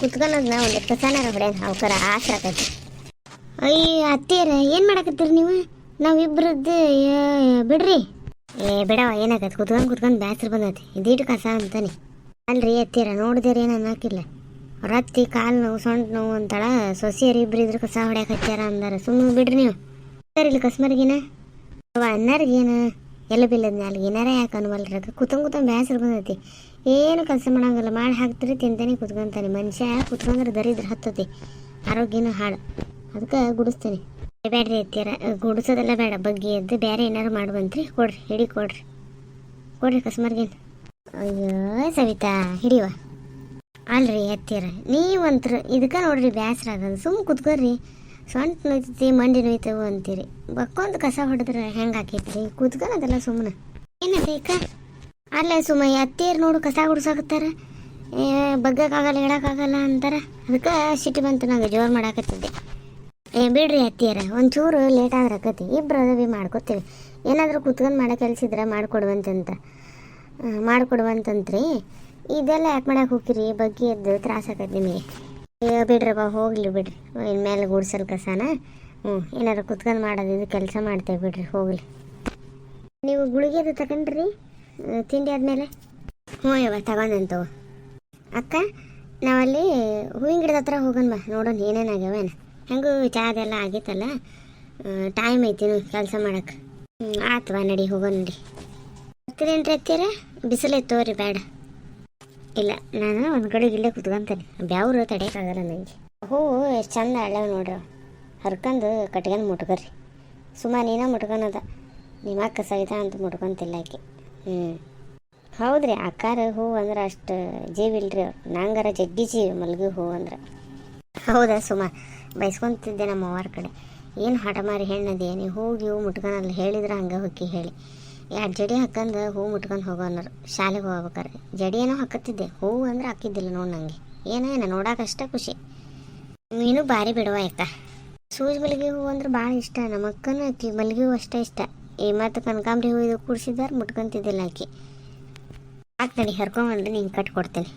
ಕುತ್ಕೊಳೋದ್ನ ಒಂದು ಕಸಾನಾರ ಹೊಡ್ಯಾನ ಅವಕರ ಆಸೆ ಆಕೈತಿ. ಅಯ್ಯ, ಅತ್ತಿಯರ, ಏನು ಮಾಡಕತ್ತೀರಿ ನೀವು? ನಾವಿಬ್ರದ್ದು ಬಿಡ್ರಿ. ಏ, ಬಿಡವ ಏನಾಗತ್ತೆ ಕುತ್ಕೊಂಡು ಕುತ್ಕೊಂಡು ಬ್ಯಾಸ್ರ ಬಂದೈತಿ. ಇದೀಟು ಕಸ ಅಂತಾನೆ. ಅಲ್ರಿ ಅತ್ತೀರ ನೋಡಿದ್ರೆ ಏನು ಹಾಕಿಲ್ಲ ಅವ್ರ ಅತ್ತಿ ಕಾಲು ನೋವು, ಸೊಂಟ ನೋವು ಅಂತಾಳ ಸೊಸಿಯರು ಇಬ್ರು ಇದ್ರೆ ಕಸ ಹೊಡ್ಯಾಕ ಹಚ್ಚಾರ ಅಂದಾರ. ಸುಮ್ಮನೆ ಬಿಡ್ರಿ ನೀವು. ಇಲ್ಲ ಕಸ್ಮರ್ಗಿನ? ಅವ ಅನ್ನಾರಿಗೇನು? ಎಲ್ಲ ಬಿಲ್ಲದ ನಾಲ್ಗೆ ಏನಾರ ಯಾಕೆ ಅನ್ವಲ್ರಿ ಕುತ್ಕೊಂಡ್ ಕುತ್ಕೊಂಡ್ ಬೇಸರ ಬಂದೈತಿ. ಏನು ಕೆಲಸ ಮಾಡೋಂಗಿಲ್ಲ, ಮಾಡಿ ಹಾಕ್ತಿರಿ, ತಿಂತಾನೆ, ಕುತ್ಕೊಂತಾನೆ. ಮನುಷ್ಯ ಕುತ್ಕೊಂಡ್ರೆ ದರಿದ್ರ ಹತ್ತತಿ ಆರೋಗ್ಯನೂ ಹಾಳು. ಅದಕ್ಕೆ ಗುಡಿಸ್ತೀನಿ. ಬೇಡ್ರಿ ಎತ್ತೀರ ಗುಡಿಸೋದೆಲ್ಲ ಬೇಡ. ಬಗ್ಗೆ ಎದ್ದು ಬೇರೆ ಏನಾರು ಮಾಡುವಂತ್ರಿ ಕೊಡ್ರಿ, ಹಿಡಿ ಕೊಡ್ರಿ. ಕೊಡ್ರಿ ಕಸ್ಮರ್ಗೇನು. ಅಯ್ಯೋ, ಸವಿತಾ ಹಿಡಿವ ಅಲ್ರಿ ಎತ್ತೀರ ನೀವಂತ್ರು, ಇದಕ್ಕೆ ನೋಡ್ರಿ ಬೇಸರ ಆಗಲ್ಲ ಸುಮ್ಮ ಕುತ್ಕೋರಿ ಸೊಂಟ ನೋಯ್ತೈತಿ, ಮಂಡಿ ನೋಯ್ತವು ಅಂತೀರಿ. ಬಕ್ಕೊಂದು ಕಸ ಹೊಡೆದ್ರೆ ಹೆಂಗೆ ಹಾಕೈತ್ರಿ ಕುತ್ಕೊಳೋದೆಲ್ಲ ಸುಮ್ಮನೆ ಏನ ಬೇಕಾ ಅಲ್ಲೇ ಸುಮ್ಮ ಅತ್ತೀರು ನೋಡು ಕಸ ಗುಡ್ಸಾಕತ್ತಾರ. ಬಗ್ಗಕ್ಕಾಗಲ್ಲ, ಇಡಕ್ಕಾಗಲ್ಲ ಅಂತಾರೆ. ಅದಕ್ಕೆ ಸಿಟ್ಟು ಬಂತು ನಂಗೆ, ಜೋರು ಮಾಡಾಕತ್ತಿದ್ದೆ. ಏ, ಬಿಡ್ರಿ ಅತ್ತಿಯರ, ಒಂಚೂರು ಲೇಟ್ ಆದ್ರೆ ಆಕತಿ. ಇಬ್ರು ಅದೇ ಮಾಡ್ಕೋತೀವಿ. ಏನಾದರೂ ಕುತ್ಕೊಂಡು ಮಾಡೋ ಕೆಲಸ ಇದ್ರೆ ಮಾಡಿಕೊಡುವಂತಂತ. ಮಾಡಿಕೊಡುವಂತಂತ್ರಿ. ಇದೆಲ್ಲ ಯಾಕೆ ಮಾಡಕ್ಕೆ ಹೋಗಿರಿ ಬಗ್ಗೆ ಎದ್ದು ತ್ರಾಸ ಆಕತಿ ನಿಮಗೆ. ಏ ಬಿಡ್ರಪ್ಪ ಹೋಗ್ಲಿ ಬಿಡ್ರಿ. ಇನ್ಮೇಲೆ ಗುಡ್ಸಲ್ ಕಸನ. ಹ್ಞೂ ಏನಾದ್ರು ಕುತ್ಕೊಂಡು ಮಾಡೋದಿದ್ದು ಕೆಲಸ ಮಾಡ್ತೇವೆ ಬಿಡ್ರಿ, ಹೋಗ್ಲಿ. ನೀವು ಗುಳಿಗೆದು ತಗೊಂಡ್ರಿ? ತಿಂಡಿ ಆದಮೇಲೆ? ಹ್ಞೂ ಯವ್ವ ತಗೊಂಡಂತು ಅಕ್ಕ, ನಾವಲ್ಲಿ ಹೂವಿನ ಗಿಡದ ಹತ್ರ ಹೋಗೋಣ ಬಾ. ನೋಡೋಣ ಏನೇನಾಗ್ಯವೇನ ಹೆಂಗೂ ಚಾ ಅದೆಲ್ಲ ಆಗಿತ್ತಲ್ಲ ಟೈಮ್ ಐತಿ ಕೆಲಸ ಹ್ಞೂ ಬಾ ನಡಿ, ಹೋಗೋಣ ನಡಿ. ಬರ್ತೀರೇನ್ರಿ ರೀತಿಯರ ಬಿಸಿಲು ತೋರಿ ಬೇಡ. ಇಲ್ಲ, ನಾನು ಒಂದು ಕಡೆ ಇಲ್ಲೇ ಕುತ್ಕೊಂತಾನೆ. ಬ್ಯಾವ್ರು ತಡೆಯೋಕ್ಕಾಗಲ್ಲ ನನಗೆ ಹೂವು ಎಷ್ಟು ಚಂದ ಅಳ್ಳವ ನೋಡ್ರಿ. ಹರ್ಕೊಂಡು ಕಟ್ಕೊಂಡು ಮುಟ್ಕೊರಿ ಸುಮ್ಮ ನೀನೇ ಮುಟ್ಕೊಳದ ನಿಮ್ಮ ಸಹಿತ ಅಂತ ಮುಟ್ಕೊಂತಿಲ್ಲ ಆಕೆ. ಹ್ಞೂ ಹೌದ್ರಿ, ಅಕ್ಕಾರ ಹೂ ಅಂದ್ರೆ ಅಷ್ಟು ಜೀವಿಲ್ರಿ ಅವ್ರು. ನಂಗಾರ ಜಗ್ಗಿ ಮಲ್ಗಿ ಹೂ ಅಂದ್ರೆ. ಹೌದಾ ಸುಮ ಬಯಸ್ಕೊಂತಿದ್ದೆ ನಮ್ಮ ಅವ್ವಾರ ಕಡೆ. ಏನು ಹಠಮಾರಿ ಹೆಣ್ಣದೆ ನೀವು ಹೋಗಿ ಹೂ ಮುಟ್ಕೊಳಲ್ಲ ಹೇಳಿದ್ರೆ ಹಂಗೆ ಹೊಕ್ಕಿ ಹೇಳಿ. ಎರಡು ಜಡಿ ಹಾಕಂದು ಹೂ ಮುಟ್ಕೊಂಡು ಹೋಗೋ ಅನ್ನೋರು, ಶಾಲೆಗೆ ಹೋಗ್ಬೇಕಾರೆ. ಜಡಿ ಏನೋ ಹಾಕತ್ತಿದ್ದೆ ಹೂವು ಅಂದ್ರೆ ಹಾಕಿದ್ದಿಲ್ಲ ನೋಡಿ ನನಗೆ ಏನೋ ನೋಡೋಕಷ್ಟೇ ಖುಷಿ. ನೀನು ಭಾರಿ ಬಿಡುವ ಆಯ್ತಾ ಸೂಜಿ ಮಲ್ಲಿಗೆ ಹೂವು ಅಂದ್ರೆ ಭಾಳ ಇಷ್ಟ ನಮ್ಮ ಅಕ್ಕನೂ ಮಲ್ಲಿಗೆ ಹೂವು ಅಷ್ಟೇ ಇಷ್ಟ. ಈ ಮತ್ತು ಕನಕಾಂಬ್ರಿ ಹೂವಿದು ಕೂಡ್ಸಿದಾರೆ ಮುಟ್ಕೊಂತಿದ್ದಿಲ್ಲ ಆಕೆ. ಆಕೆ ನಡಿ ನೀನು ಕಟ್ಕೊಡ್ತೀನಿ.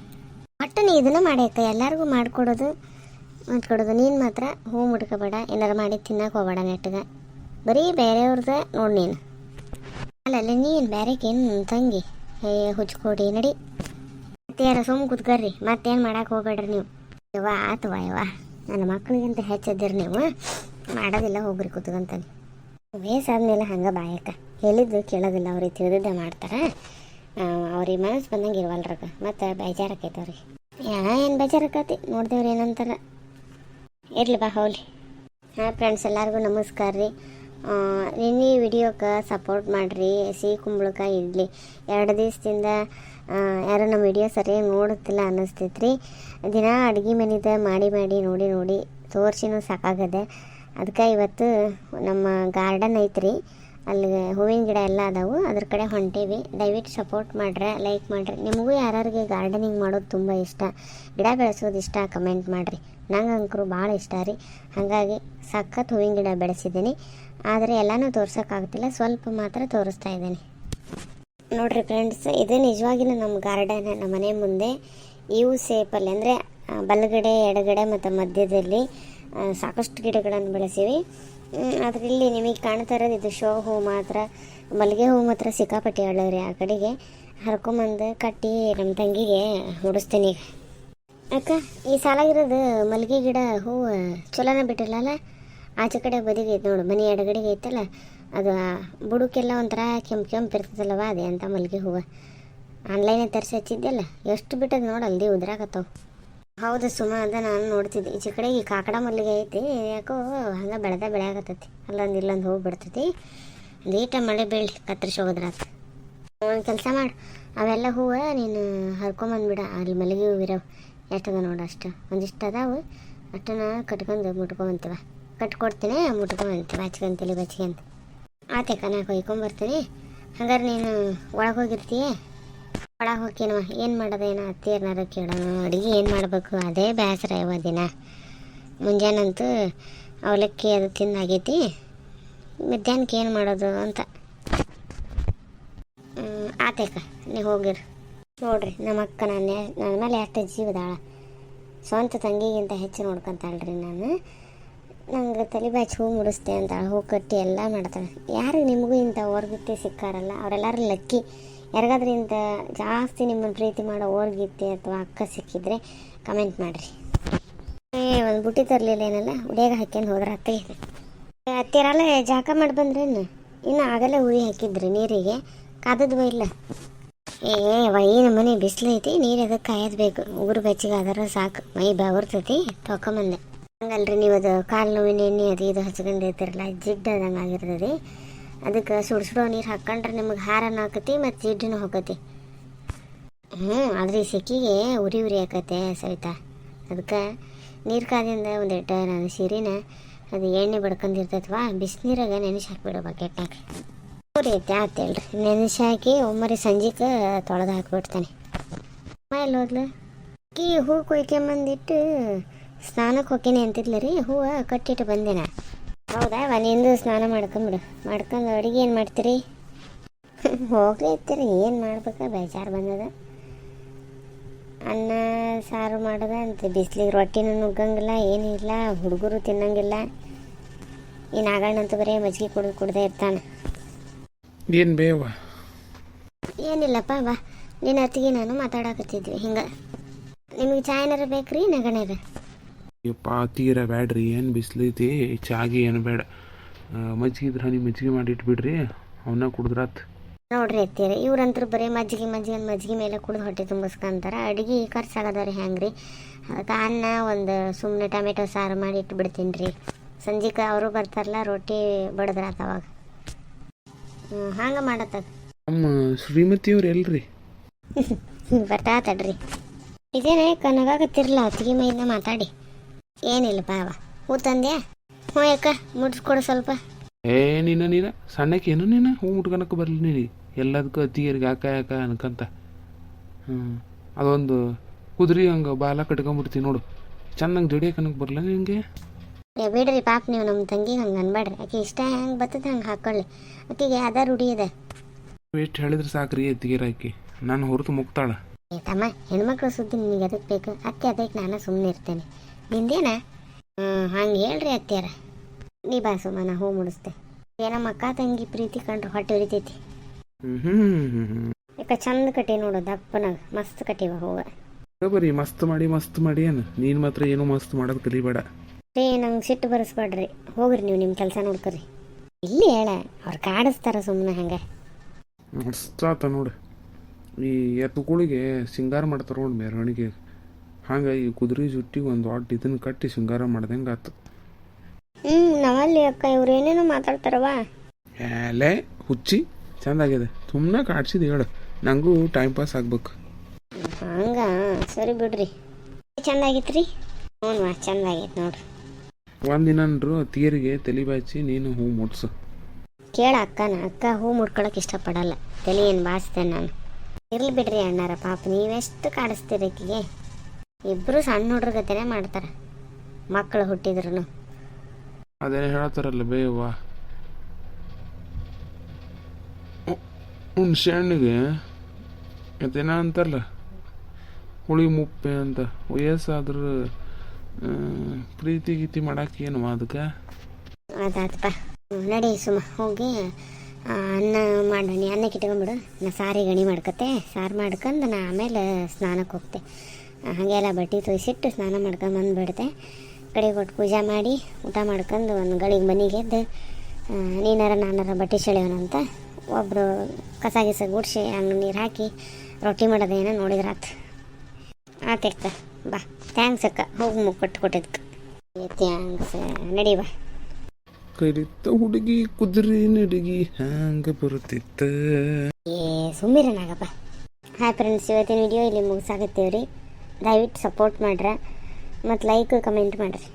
ಒಟ್ಟು ನೀ ಇದನ್ನು ಮಾಡ್ಯಾಕ ಎಲ್ಲರಿಗೂ ಮಾಡ್ಕೊಡೋದು ಮಾಡ್ಕೊಡೋದು ನೀನು ಮಾತ್ರ ಹೂ ಮುಟ್ಕೋಬೇಡ, ಏನಾರು ಮಾಡಿ ತಿನ್ನಕ್ಕೆ ಹೋಗ್ಬೇಡ ನೆಟ್ಟಗೆ ಬರೀ ಬೇರೆಯವ್ರದ್ದು ನೋಡಿ ನೀನು. ಅಲ್ಲಲ್ಲ ನೀನು ಬೇರೆಕೇನು ತಂಗಿ. ಏ, ಹುಚ್ಕೊಡಿ, ನಡಿ. ಮತ್ತೆ ಯಾರ ಸುಮ್ ಕುತ್ಕರ್ರಿ, ಮತ್ತೇನು ಮಾಡಕ್ಕೆ ಹೋಗ್ಬೇಡ್ರಿ ನೀವು. ಯವ್ವ ಆತವ ಯವ್ವ. ನನ್ನ ಮಕ್ಕಳಿಗಂತ ಹೆಚ್ಚದಿರಿ ನೀವು. ಮಾಡೋದಿಲ್ಲ, ಹೋಗ್ರಿ ಕುತ್ಕೊಂತಾನೆ. ವಯಸ್ಸಾದ್ಮೇಲೆ ಹಂಗೆ ಬಾಯಕ್ಕ. ಹೇಳಿದ್ದು ಕೇಳೋದಿಲ್ಲ ಅವ್ರಿಗೆ ತಿಳಿದಿದ್ದೆ ಮಾಡ್ತಾರೆ? ಅವ್ರಿಗೆ ಮನಸ್ಸು ಬಂದಂಗೆ ಇರವಲ್ರಗ ಮತ್ತು ಬೇಜಾರಾಕೈತೆ ಅವ್ರಿಗೆ ಯಾ, ಏನು ಬೇಜಾರಾಕತಿ ನೋಡ್ದೇವ್ರಿ ಏನಂತಾರ? ಇರಲಿ ಬಾ ಹೌಲಿ ಹಾಂ ಫ್ರೆಂಡ್ಸ್ ಎಲ್ಲರಿಗೂ ನಮಸ್ಕಾರ ರೀ. ನಿನ್ನೆ ವಿಡಿಯೋಕ್ಕೆ ಸಪೋರ್ಟ್ ಮಾಡಿರಿ. ಸಿಹಿ ಕುಂಬಳಕಾಯಿ ಇಡ್ಲಿ ಎರಡು ದಿವಸದಿಂದ ಯಾರು ನಮ್ಮ ವಿಡಿಯೋ ಸರಿಯಾಗಿ ನೋಡುತ್ತಿಲ್ಲ ಅನ್ನಿಸ್ತೈತೆ ರೀ ದಿನ ಅಡುಗೆ ಮನೆದ ಮಾಡಿ ಮಾಡಿ ನೋಡಿ ನೋಡಿ ತೋರ್ಸಿನೂ ಸಾಕಾಗದೆ ಅದಕ್ಕೆ ಇವತ್ತು ನಮ್ಮ ಗಾರ್ಡನ್ ಐತ್ರಿ. ಅಲ್ಲಿ ಹೂವಿನ ಗಿಡ ಎಲ್ಲ ಅದಾವು. ಅದ್ರ ಕಡೆ ಹೊಂಟೀವಿ. ದಯವಿಟ್ಟು ಸಪೋರ್ಟ್ ಮಾಡ್ರೆ ಲೈಕ್ ಮಾಡ್ರಿ. ನಿಮಗೂ ಯಾರ್ಯಾರಿಗೆ ಗಾರ್ಡನಿಂಗ್ ಮಾಡೋದು ತುಂಬ ಇಷ್ಟ, ಗಿಡ ಬೆಳೆಸೋದು ಇಷ್ಟ ಕಮೆಂಟ್ ಮಾಡಿರಿ. ನಂಗೆ ಅಂಕರು ಭಾಳ ಇಷ್ಟ ರೀ. ಹಾಗಾಗಿ ಸಖತ್ ಹೂವಿನ ಗಿಡ ಬೆಳೆಸಿದ್ದೀನಿ. ಆದರೆ ಎಲ್ಲನೂ ತೋರ್ಸೋಕ್ಕಾಗ್ತಿಲ್ಲ ಸ್ವಲ್ಪ ಮಾತ್ರ ತೋರಿಸ್ತಾ ಇದ್ದೀನಿ. ನೋಡಿರಿ ಫ್ರೆಂಡ್ಸ್ ಇದು ನಿಜವಾಗಿನ ನಮ್ಮ ಗಾರ್ಡನ್ ನಮ್ಮ ಮನೆ ಮುಂದೆ. ಇವು ಸೇಪಲ್ಲಿ ಅಂದರೆ ಬಲಗಡೆ, ಎಡಗಡೆ ಮತ್ತು ಮಧ್ಯದಲ್ಲಿ ಸಾಕಷ್ಟು ಗಿಡಗಳನ್ನು ಬೆಳೆಸೀವಿ. ಇಲ್ಲಿ ನಿಮಗೆ ಕಾಣ್ತಾ ಇರೋದು ಇದು ಶೋ ಹೂ ಮಾತ್ರ. ಮಲ್ಲಿಗೆ ಹೂ ಮಾತ್ರ ಸಿಕ್ಕಾಪಟ್ಟೆ ರೀ ಆ ಕಡೆಗೆ. ಹರ್ಕೊಂಬಂದು ಕಟ್ಟಿ ನಮ್ಮ ತಂಗಿಗೆ ಉಡಿಸ್ತೀನಿ. ಈಗ ಅಕ್ಕ, ಈ ಸಾಲಾಗಿರೋದು ಮಲ್ಲಿಗೆ ಗಿಡ ಹೂವು ಚಲೋನ ಬಿಟ್ಟಿಲ್ಲಲ್ಲ ಆಚೆ ಕಡೆ ಬದಿಗೆ ಐತೆ ನೋಡು, ಮನೆ ಎಡಗಡೆಗೆ ಐತಲ್ಲ? ಅದು ಬುಡುಕೆಲ್ಲ ಒಂಥರ ಕೆಂಪು ಕೆಂಪು ಇರ್ತದಲ್ಲವ ಅದೇ ಅಂತ ಮಲ್ಲಿಗೆ ಹೂವು. ಆನ್ಲೈನೇ ತರಿಸಿ ಹಚ್ಚಿದ್ದೆಲ್ಲ ಎಷ್ಟು ಬಿಟ್ಟದ ನೋಡಿ ಉದ್ರಾಗತ್ತವು. ಹೌದು ಸುಮ ಅಂತ ನಾನು ನೋಡ್ತಿದ್ದೆ. ಈಚೆ ಕಡೆ ಈ ಕಾಕಡ ಮಲ್ಲಿಗೆ ಐತಿ, ಯಾಕೋ ಹಂಗೆ ಬೆಳೆದ ಬೆಳೆಯಾಗತ್ತೈತಿ ಅಲ್ಲೊಂದು ಇಲ್ಲೊಂದು ಹೋಗಿ ಬಿಡ್ತೈತಿ ನೀಟ ಮಳೆ ಬೀಳಿ ಕತ್ತರಿಸಿ ಹೋಗೋದ್ರಾತ ಒಂದು ಕೆಲಸ ಮಾಡು, ಅವೆಲ್ಲ ಹೂವು ನೀನು ಹರ್ಕೊಂಬಂದ್ಬಿಡ ಅಲ್ಲಿ ಮಲ್ಲಿಗೆ ಹೂವು ಇರವು. ಎಷ್ಟದ ನೋಡು ಅಷ್ಟು. ಒಂದಿಷ್ಟು ಅದಾವು. ಅಷ್ಟನ್ನ ಕಟ್ಕೊಂಡು ಮುಟ್ಕೊಂಬಂತೀವ. ಕಟ್ಕೊಡ್ತೀನಿ, ಮುಟ್ಕೊಂಬಂತೀವಿ. ಹಚ್ಕೊಂತಲಿ ಬಚ್ಕೊಂತ ಆತೇಕ ನಾ ಕೊಯ್ಕೊಂಬರ್ತೀನಿ ಹಂಗಾರೆ ನೀನು ಒಳಗೆ ಹೋಗಿರ್ತೀಯ? ಒಳಗೆ ಹೋಗ್ತೀನವ ಏನು ಮಾಡೋದೇನೋ ಅತ್ತಿಯರ್ನಾರ ಕೇಳೋಣ. ಅಡುಗೆ ಏನು ಮಾಡಬೇಕು? ಅದೇ ಬೇಸರ ಯಾವ ದಿನ. ಮುಂಜಾನಂತೂ ಅವಲಕ್ಕಿ ಅದು ತಿಂದಾಗೈತಿ ಮಧ್ಯಾಹ್ನಕ್ಕೆ ಏನು ಮಾಡೋದು ಅಂತ. ಆತೇಕ ನೀವು ಹೋಗಿರಿ. ನೋಡ್ರಿ, ನಮ್ಮ ಅಕ್ಕ ನನ್ನ ನನ್ನ ಮೇಲೆ ಎಷ್ಟು ಜೀವದಾಳ ಸ್ವಂತ ತಂಗಿಗಿಂತ ಹೆಚ್ಚು ನೋಡ್ಕೊಂತಾಳ್ರಿ ನಾನು. ನಂಗೆ ತಲೆ ಬಾಚಿ ಹೂ ಮುಡಿಸ್ತೆ ಅಂತಾಳೆ. ಹೂ ಕಟ್ಟಿ ಎಲ್ಲ ಮಾಡ್ತಾಳೆ. ಯಾರು ನಿಮಗೂ ಇಂಥ ಓರ್ಗಿತ್ತಿ ಸಿಕ್ಕಾರಲ್ಲ? ಅವರೆಲ್ಲರೂ ಲಕ್ಕಿ. ಯಾರಿಗಾದ್ರೂ ಇಂಥ ಜಾಸ್ತಿ ನಿಮ್ಮನ್ನು ಪ್ರೀತಿ ಮಾಡೋ ಓರ್ಗಿತ್ತೆ ಅಥವಾ ಅಕ್ಕ ಸಿಕ್ಕಿದ್ರೆ ಕಮೆಂಟ್ ಮಾಡಿರಿ. ಒಂದು ಬುಟ್ಟಿ ತರಲಿಲ್ಲ ಏನಲ್ಲ ಉಡಿಯಾಗ ಹಾಕ್ಯಂಡು ಹೋದ್ರೆ ಅತ್ತೆ ಹತ್ತಿರಲ್ಲ ಜಾಕ ಮಾಡಿ ಬಂದ್ರೇನು ಇನ್ನು. ಆಗಲೇ ಉರಿ ಹಾಕಿದ್ರಿ ನೀರಿಗೆ. ಕಾದದ್ವ ಇಲ್ಲ ಏ ವೈ ನಮ್ಮನೆ ಬಿಸಿಲು ಐತಿ, ನೀರು ಅದಕ್ಕೆ ಕಾಯೋದು ಬೇಕು ಉಗುರು ಬೆಚ್ಚಿಗೆ ಸಾಕು. ಮೈ ಬರ್ತೈತಿ ತೊಕೊಂಬಂದೆ. ಹಂಗಲ್ರಿ ನೀವು ಅದು ಕಾಲು ನೋವಿನ ಎಣ್ಣೆ ಅದು ಇದು ಹಚ್ಕೊಂಡು ಇರ್ತಿರಲ್ಲ ಜಿಡ್ಡು ಅದಂಗೆ ಆಗಿರ್ತದೆ. ಅದಕ್ಕೆ ಸುಡು ಸುಡೋ ನೀರು ಹಾಕ್ಕೊಂಡ್ರೆ ನಿಮಗೆ ಹಾರನ ಹಾಕತಿ ಮತ್ತು ಜಿಡ್ಡನೂ ಹೋಗತಿ ಹ್ಞೂ ಆದ್ರೆ ಈ ಸೆಕಿಗೆ ಉರಿ ಉರಿ ಆಕತೆ ಸವಿತಾ. ಅದಕ್ಕೆ ನೀರು ಕಾದಿಂದ ಒಂದಿಟ್ಟು ನಾನು ಸೀರೆನ ಅದು ಎಣ್ಣೆ ಬಡ್ಕೊಂಡಿರ್ತೈತವ ಬಿಸಿನೀರಾಗ ನೆನೆಸಿ ಹಾಕಿಬಿಡೋ ಬಕೆಟ್ನಾಗ ಉರಿ ಐತೆ ಆತೇಳ್ರಿ ನೆನೆಸಿ ಹಾಕಿ ಒಮ್ಮರಿ ಸಂಜೆಗೆ ತೊಳೆದು ಹಾಕಿಬಿಡ್ತಾನೆ. ಅಮ್ಮ ಎಲ್ಲಿ ಹೋದ್ಲು? ಅಕ್ಕಿ ಹೂ ಕೊಯ್ಕೊಂಬಂದಿಟ್ಟು ಸ್ನಾನಕ್ಕೆ ಹೋಗ್ತೀನಿ ಅಂತಿದ್ಲ ರೀ, ಹೂವು ಕಟ್ಟಿಟ್ಟು ಬಂದೇನ? ಹೌದಾ? ನಿಂದು ಸ್ನಾನ ಮಾಡ್ಕೊಂಬಿಡು. ಮಾಡ್ಕೊಂಡು ಅಡುಗೆ ಏನು ಮಾಡ್ತೀರಿ? ಹೋಗ್ಲಿ ಇರ್ತೀರಿ. ಏನು ಮಾಡ್ಬೇಕಾ? ಬೇಜಾರು ಬಂದದ. ಅನ್ನ ಸಾರು ಮಾಡೋದ ಅಂತ. ಬಿಸಿಲಿಗೆ ರೊಟ್ಟಿನೂ ನುಗ್ಗಂಗಿಲ್ಲ ಏನಿಲ್ಲ ಇಲ್ಲ. ಹುಡುಗರು ತಿನ್ನಂಗಿಲ್ಲ. ಈ ನಾಗಣ್ಣಂತೂ ಬರೀ ಮಜ್ಜಿಗೆ ಕುಡಿದು ಕುಡ್ದೇ ಇರ್ತಾನೆ. ಏನು ಬೇವ? ಏನಿಲ್ಲಪ್ಪ ಬಾ. ನಿನ್ನ ಅತ್ತಿಗೆ ನಾನು ಮಾತಾಡಕತ್ತಿದ್ವಿ. ಹಿಂಗೆ. ನಿಮಗೆ ಚಾ ಬೇಕು ರೀ ನಗಣ್ಯಾರ ಯಪ್ಪ ತೀರ ಬ್ಯಾಡ್ರಿ ಏನು ಬಿಸಿಲೈತಿ? ಚಾಗಿ ಏನು ಬೇಡ. ಮಜ್ಜಿಗೆ ಇದ್ರೆ ನೀವು ಮಜ್ಜಿಗೆ ಮಾಡಿ ಇಟ್ಬಿಡ್ರಿ ಅವನ್ನ ಕುಡಿದ್ರಾತ್. ನೋಡ್ರಿ ಅತ್ತೀರ ಇವ್ರಂತರು ಬರೀ ಮಜ್ಜಿಗೆ ಮಜ್ಜಿಗೆ ಮಜ್ಜಿಗೆ ಮೇಲೆ ಕುಡಿದು ಹೊಟ್ಟೆ ತುಂಬಿಸ್ಕೊಂತಾರೆ. ಅಡುಗೆ ಖರ್ಚಾಗದವ್ರಿ ಹೆಂಗೆ ರೀ ಅದಕ್ಕೆ ಅನ್ನ ಒಂದು ಸುಮ್ಮನೆ ಟೊಮೆಟೊ ಸಾರು ಮಾಡಿ ಇಟ್ಬಿಡ್ತೀನಿ ರೀ ಸಂಜೆಗೆ ಅವರು ಬರ್ತಾರಲ್ಲ ರೊಟ್ಟಿ ಬಡದ್ರಾತ ಅವಾಗ. ಹಾಂಗ ಹಂಗೆ ಮಾಡತ್ತ ನಮ್ಮ ಶ್ರೀಮತಿಯವ್ರು ಎಲ್ರಿ? ಬರ್ತಾ ತಡ್ರಿ. ಇದೇನೇ ಕನಗಾಗತ್ತಿರಲ್ಲ ಅತ್ತಿಗೆ ಮೈನ ಮಾತಾಡಿ. ಏನಿಲ್ಲ ಬಾವ. ಹೂ ತಂದ್ಯಾ ಹ್ಞೂ ಯಾಕ? ಮುಟ್ಸ್ಕೊಡು ಸ್ವಲ್ಪ. ಏ ನಿನ್ನ ನೀನ? ಸಣ್ಣಕ್ಕೆ ಏನು ನೀನು? ಹೂ ಮುಟ್ಕೊಳಕ್ಕೆ ಬರಲಿ ನೀನು. ಎಲ್ಲದಕ್ಕೂ ಅತ್ತಿಗೆರಿಗೆ ಯಾಕ ಯಾಕ ಅನ್ಕಂತ. ಹ್ಞೂ ಅದೊಂದು ಕುದುರೆ ಹಂಗೆ ಬಾಲ ಕಟ್ಕೊಂಬಿಡ್ತೀನಿ ನೋಡು. ಚೆನ್ನಾಗಿ ದುಡಿಯಕ್ಕೆ ಬರಲ್ಲ ನಿನಗೆ ಏ ಬಿಡ್ರಿ ಪಾಪ ನೀವು ನಮ್ಮ ತಂಗಿ ಹಂಗೆ ಅನ್ಬೇಡ್ರಿ ಆಕೆ ಇಷ್ಟ ಹೆಂಗೆ ಬರ್ತದೆ ಹಂಗೆ ಹಾಕ್ಕೊಳ್ಳಿ ಆಕೆಗೆ ಅದ ರೂಢಿ ಇದೆ ಎಷ್ಟು ಹೇಳಿದ್ರೆ ಸಾಕ್ರಿ ಅತ್ತಿಗೆರ ಆಕಿ. ನಾನು ಹೊರತು ಮುಕ್ತಾಳ ಏ ತಮ್ಮ ಹೆಣ್ಮಕ್ಳ ಸುದ್ದಿ ನಿನಗೆ ಅದಕ್ಕೆ ಬೇಕು? ಅತ್ತೆ ಅದಕ್ಕೆ ನಾನು ಸುಮ್ಮನೆ ಇರ್ತೇನೆ. ನಿಂದೇನ? ಹ್ಞೂ ಹಂಗೆ ಹೇಳ್ರಿ ಅತ್ತೆಯರ. ನೀ ಬಾ ಸುಮ್ಮನ ಹೂ ಮುಡಿಸ್ತೆ. ಏನಮ್ಮ ಅಕ್ಕ ತಂಗಿ ಪ್ರೀತಿ ಕಂಡ್ರೆ ಹೊಟ್ಟೆ ಉರಿತೈತಿ. ಯಾಕ ಚಂದ ಕಟ್ಟಿ ನೋಡು ದಪ್ಪನಾಗ ಮಸ್ತ್ ಕಟ್ಟಿವ ಹೂವ. ಬರೀ ಮಸ್ತ್ ಮಾಡಿ ಮಸ್ತ್ ಮಾಡಿ ಏನು? ನೀನ್ ಮಾತ್ರ ಏನು ಮಸ್ತ್ ಮಾಡೋದು ಕಲಿಬೇಡ. ಏ ನಂಗೆ ಸಿಟ್ಟು ಬರೆಸ್ಬೇಡ್ರಿ. ಹೋಗ್ರಿ ನೀವು ನಿಮ್ಮ ಕೆಲಸ ನೋಡ್ಕೊರಿ. ಇಲ್ಲಿ ಹೇಳ ಅವ್ರು ಕಾಡಿಸ್ತಾರ ಸುಮ್ಮನೆ ಹಂಗೆ. ಮಸ್ತ್ ಆತ ನೋಡು. ಈ ಎತ್ತುಗಳಿಗೆ ಸಿಂಗಾರ ಮಾಡ್ತಾರ ನೋಡಿ ಮೆರವಣಿಗೆ ಹಂಗೆ ಈ ಕುದುರೆ ಜುಟ್ಟಿಗೆ ಒಂದು ದೊಡ್ಡ ಇದನ್ನು ಕಟ್ಟಿ ಶೃಂಗಾರ ಮಾಡ್ದಂಗೆ ಆತು. ಹ್ಞೂ ನಮ್ಮಲ್ಲಿ ಅಕ್ಕ ಇವ್ರು ಏನೇನೋ ಮಾತಾಡ್ತಾರವಾ ಏಲೇ ಹುಚ್ಚಿ ಚಂದಾಗಿದೆ ಸುಮ್ಮನೆ ಕಾಡ್ಸಿದ ಹೇಳು. ನನಗೂ ಟೈಮ್ ಪಾಸ್ ಆಗ್ಬೇಕು. ಹಂಗ ಸರಿ ಬಿಡ್ರಿ. ಚಂದಾಗಿತ್ರಿ ಹ್ಞೂ ಚಂದ ಆಗೈತೆ ನೋಡ್ರಿ. ಒಂದಿನಂದ್ರು ತೀರಿಗೆ ತಲೆ ಬಾಚಿ ನೀನು ಹೂ ಮುಟ್ಸು. ಕೇಳ ಅಕ್ಕನ ಅಕ್ಕ ಹೂ ಮುಡ್ಕೊಳಕ್ಕೆ ಇಷ್ಟಪಡಲ್ಲ. ತಲೆ ಏನು ಬಾಚ್ತೇನೆ ನಾನು. ಇರ್ಲಿ ಬಿಡ್ರಿ ಅಣ್ಣಾರ ಪಾಪ ನೀವೆಷ್ಟು ಕಾಡಿಸ್ತೀರಿ ಆಕಿಗೆ? ಇಬ್ಬರು ಸಣ್ಣ ಹುಡ್ರ ಗತೆನೇ ಮಾಡ್ತಾರೆ. ಮಕ್ಕಳು ಹುಟ್ಟಿದ್ರು ಅದೇ ಹೇಳ್ತಾರಲ್ಲ ಬೇವ ಹುಣ್ಸೆ ಹಣ್ಣಿಗೆ ಮತ್ತೇನ ಅಂತಾರಲ್ಲ ಹುಳಿ ಮುಪ್ಪೆ ಅಂತ. ವಯಸ್ಸಾದ್ರೂ ಪ್ರೀತಿ ಗೀತಿ ಮಾಡಕ್ಕೆ ಏನು ಅದಕ್ಕೆ ಅದಾತಪ್ಪ. ನಡಿ ಸುಮ್ಮ ಹೋಗಿ ಅನ್ನ ಮಾಡೋಣ ಅನ್ನಕ್ಕೆ ಇಟ್ಕೊಂಬಿಡು ನಾ ಸಾರಿ ಗಣಿ ಮಾಡ್ಕತ್ತೆ ಸಾರು ಮಾಡ್ಕೊಂಡು ನಾ ಆಮೇಲೆ ಸ್ನಾನಕ್ಕೆ ಹೋಗ್ತೆ. ಹಾಗೆಲ್ಲ ಬಟ್ಟೆ ತೊಯ್ಸಿಟ್ಟು ಸ್ನಾನ ಮಾಡ್ಕೊಂಡು ಬಂದುಬಿಡ್ತೆ ಕಡೆ ಕೊಟ್ಟು ಪೂಜೆ ಮಾಡಿ ಊಟ ಮಾಡ್ಕೊಂಡು ಒಂದು ಗಳಿಗೆ ಮನೆಗೆ ಎದ್ದು ನೀನಾರ ನಾನಾರ ಬಟ್ಟೆ ಸೆಳೆಯೋಣಂತ ಒಬ್ಬರು ಕಸ ಗಿಸ ಗುಡಿಸಿ ಹಂಗೆ ನೀರು ಹಾಕಿ ರೊಟ್ಟಿ ಮಾಡೋದೇನೋ ನೋಡಿದ್ರಾತು ಇರ್ತ ಬಾ. ಥ್ಯಾಂಕ್ಸ್ ಅಕ್ಕ. ಹೋಗಿ ಮುಗ್ ಕೊಟ್ಟು ಕೊಟ್ಟಿದ್ದಕ್ಕೆ ಥ್ಯಾಂಕ್ಸ್ ನಡಿ ಬಾ. ಕರಿತ ಹುಡುಗಿ ಕುದುರೆ ನಡುಗಿ ಹ್ಯಾಂಗ ಬರುತ್ತಿತ್ತ? ಏ ಸುಮ್ಮಿರನಾಗಪ್ಪ ಹಾಯ್ ಫ್ರೆಂಡ್ಸ್ ಇವತ್ತಿನ ವಿಡಿಯೋ ಇಲ್ಲಿ ಮುಗಿಸಾಕತ್ತೀವಿ ರೀ ದಯವಿಟ್ಟು ಸಪೋರ್ಟ್ ಮಾಡ್ರೆ. ಮತ್ತು ಲೈಕ್ ಕಮೆಂಟ್ ಮಾಡಿರಿ.